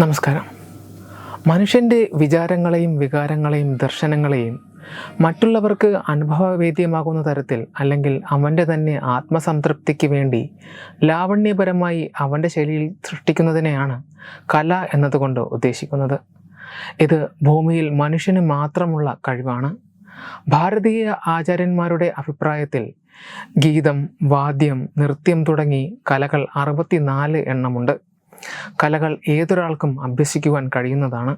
നമസ്കാരം. മനുഷ്യന്റെ വിചാരങ്ങളെയും വികാരങ്ങളെയും ദർശനങ്ങളെയും മറ്റുള്ളവർക്ക് അനുഭവവേദ്യമാകുന്ന തരത്തിൽ അല്ലെങ്കിൽ അവന്റെ തന്നെ ആത്മസംതൃപ്തിക്ക് വേണ്ടി ലാവണ്യപരമായി അവന്റെ ശൈലിയിൽ സൃഷ്ടിക്കുന്നതിനെയാണ് കല എന്നതുകൊണ്ട് ഉദ്ദേശിക്കുന്നത്. ഇത് ഭൂമിയിൽ മനുഷ്യന് മാത്രമുള്ള കഴിവാണ്. ഭാരതീയ ആചാര്യന്മാരുടെ അഭിപ്രായത്തിൽ ഗീതം വാദ്യം നൃത്യം തുടങ്ങി കലകൾ അറുപത്തിനാല് എണ്ണമുണ്ട്. കലകൾ ഏതൊരാൾക്കും അഭ്യസിക്കുവാൻ കഴിയുന്നതാണ്.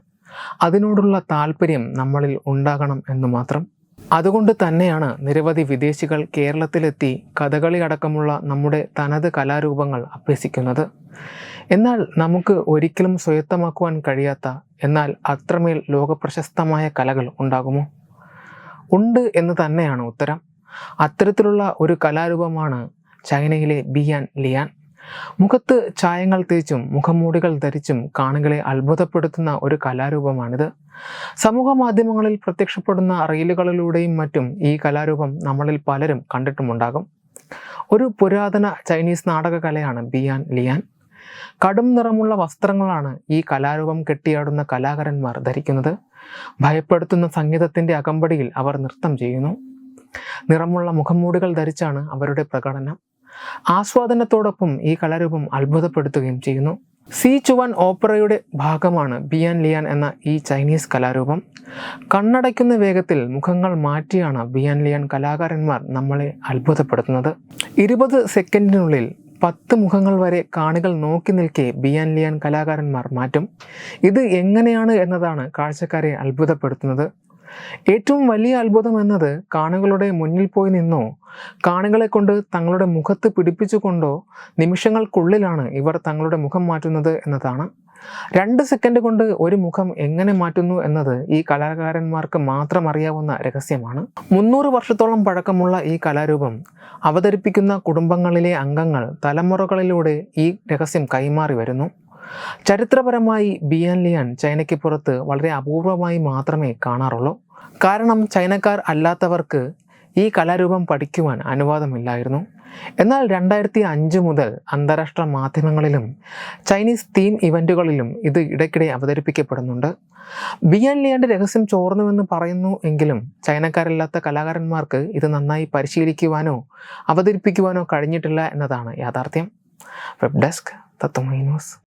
അതിനോടുള്ള താല്പര്യം നമ്മളിൽ ഉണ്ടാകണം എന്ന് മാത്രം. അതുകൊണ്ട് തന്നെയാണ് നിരവധി വിദേശികൾ കേരളത്തിലെത്തി കഥകളി അടക്കമുള്ള നമ്മുടെ തനത് കലാരൂപങ്ങൾ അഭ്യസിക്കുന്നത്. എന്നാൽ നമുക്ക് ഒരിക്കലും സ്വയത്തമാക്കുവാൻ കഴിയാത്ത എന്നാൽ അത്രമേൽ ലോകപ്രശസ്തമായ കലകൾ ഉണ്ടാകുമോ? ഉണ്ട് എന്ന് തന്നെയാണ് ഉത്തരം. അത്തരത്തിലുള്ള ഒരു കലാരൂപമാണ് ചൈനയിലെ ബിയാൻ ലിയാൻ. മുഖത്ത് ചായങ്ങൾ തേച്ചും മുഖമൂടികൾ ധരിച്ചും കാണികളെ അത്ഭുതപ്പെടുത്തുന്ന ഒരു കലാരൂപമാണിത്. സമൂഹ മാധ്യമങ്ങളിൽ പ്രത്യക്ഷപ്പെടുന്ന റീലുകളിലൂടെയും മറ്റും ഈ കലാരൂപം നമ്മളിൽ പലരും കണ്ടിട്ടുമുണ്ടാകും. ഒരു പുരാതന ചൈനീസ് നാടകകലയാണ് ബിയാൻ ലിയാൻ. കടും നിറമുള്ള വസ്ത്രങ്ങളാണ് ഈ കലാരൂപം കെട്ടിയാടുന്ന കലാകാരന്മാർ ധരിക്കുന്നത്. ഭയപ്പെടുത്തുന്ന സംഗീതത്തിന്റെ അകമ്പടിയിൽ അവർ നൃത്തം ചെയ്യുന്നു. നിറമുള്ള മുഖംമൂടികൾ ധരിച്ചാണ് അവരുടെ പ്രകടനം. ആസ്വാദനത്തോടൊപ്പം ഈ കലാരൂപം അത്ഭുതപ്പെടുത്തുകയും ചെയ്യുന്നു. സി ചുവൻ ഓപ്പറയുടെ ഭാഗമാണ് ബിയാൻ ലിയാൻ എന്ന ഈ ചൈനീസ് കലാരൂപം. കണ്ണടയ്ക്കുന്ന വേഗത്തിൽ മുഖങ്ങൾ മാറ്റിയാണ് ബിയാൻ ലിയാൻ കലാകാരന്മാർ നമ്മളെ അത്ഭുതപ്പെടുത്തുന്നത്. ഇരുപത് സെക്കൻഡിനുള്ളിൽ പത്ത് മുഖങ്ങൾ വരെ കാണികൾ നോക്കി നിൽക്കെ ബിയാൻ ലിയാൻ കലാകാരന്മാർ മാറ്റും. ഇത് എങ്ങനെയാണ് എന്നതാണ് കാഴ്ചക്കാരെ അത്ഭുതപ്പെടുത്തുന്നത്. ഏറ്റവും വലിയ അത്ഭുതം എന്നത് കാണികളുടെ മുന്നിൽ പോയി നിന്നോ കാണികളെ കൊണ്ട് തങ്ങളുടെ മുഖത്ത് പിടിപ്പിച്ചുകൊണ്ടോ നിമിഷങ്ങൾക്കുള്ളിലാണ് ഇവർ തങ്ങളുടെ മുഖം മാറ്റുന്നത് എന്നതാണ്. രണ്ട് സെക്കൻഡ് കൊണ്ട് ഒരു മുഖം എങ്ങനെ മാറ്റുന്നു എന്നത് ഈ കലാകാരന്മാർക്ക് മാത്രം അറിയാവുന്ന രഹസ്യമാണ്. മുന്നൂറ് വർഷത്തോളം പഴക്കമുള്ള ഈ കലാരൂപം അവതരിപ്പിക്കുന്ന കുടുംബങ്ങളിലെ അംഗങ്ങൾ തലമുറകളിലൂടെ ഈ രഹസ്യം കൈമാറി വരുന്നു. ചരിത്രപരമായി ബിയൻ ലിയാൻ ചൈനയ്ക്ക് പുറത്ത് വളരെ അപൂർവമായി മാത്രമേ കാണാറുള്ളൂ. കാരണം ചൈനക്കാർ അല്ലാത്തവർക്ക് ഈ കലാരൂപം പഠിക്കുവാൻ അനുവാദമില്ലായിരുന്നു. എന്നാൽ രണ്ടായിരത്തി അഞ്ച് മുതൽ അന്താരാഷ്ട്ര മാധ്യമങ്ങളിലും ചൈനീസ് തീം ഇവന്റുകളിലും ഇത് ഇടയ്ക്കിടെ അവതരിപ്പിക്കപ്പെടുന്നുണ്ട്. ബിയാൻ ലിയാന്റെ രഹസ്യം ചോർന്നുവെന്ന് പറയുന്നു എങ്കിലും ചൈനക്കാരില്ലാത്ത കലാകാരന്മാർക്ക് ഇത് നന്നായി പരിശീലിക്കുവാനോ അവതരിപ്പിക്കുവാനോ കഴിഞ്ഞിട്ടില്ല എന്നതാണ് യാഥാർത്ഥ്യം. Web desk Tatwamayi news.